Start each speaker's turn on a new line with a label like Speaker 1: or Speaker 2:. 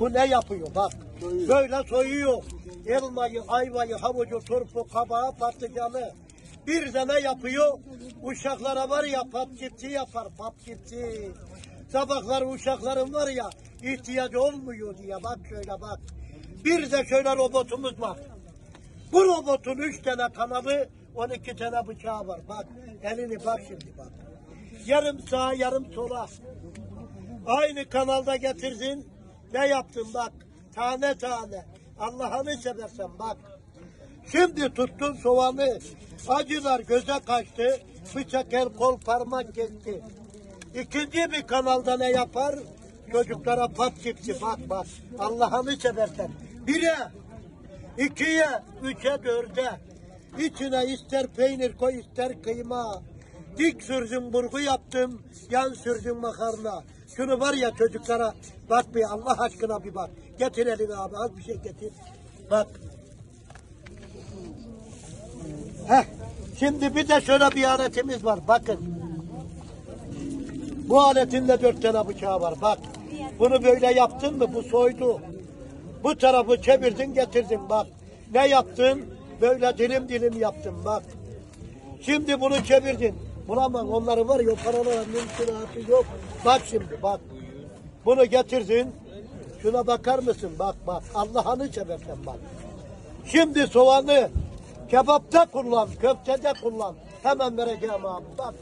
Speaker 1: Bu ne yapıyor bak. Böyle soyuyor. Elmayı, ayvayı, havucu, turpu, kabağı, patlıcanı. Bir de ne yapıyor? Uşaklara var ya patçipçi yapar patçipçi. Sabahları uşakların var ya ihtiyacı olmuyor diye bak şöyle bak. Bir de şöyle robotumuz var. Bu robotun üç tane kanalı, 12 tane bıçağı var. Bak elini bak şimdi bak. Yarım sağa yarım sola. Aynı kanalda getirdin. Ne yaptın bak. Tane tane. Allah'ını seversen bak. Şimdi tuttun soğanı. Acılar göze kaçtı. Bıçak el kol parmak geçti. İkinci bir kanalda ne yapar? Çocuklara pat çipsi bak bak. Allah'ını seversen. Bire, ikiye, üçe, dörde. İçine ister peynir koy ister kıyma. Dik sürdüm burgu yaptım. Yan sürdüm makarna. Şunu var ya çocuklara bak bir Allah aşkına bir bak. Getir elini abi az bir şey getir. Bak. Heh. Şimdi bir de şöyle bir aletimiz var. Bakın. Bu aletin de dört tane bıçağı var. Bak. Bunu böyle yaptın mı bu soydu. Bu tarafı çevirdin getirdin bak. Ne yaptın? Böyle dilim dilim yaptın bak. Şimdi bunu çevirdin. Bulamam onları var ya o paralara mümkünatı yok. Bak şimdi bak. Bunu getirdin. Şuna bakar mısın? Bak bak. Allah'ını seversen bak. Şimdi soğanı kebapta kullan, köftede kullan. Hemen vereceğim abi. Bak.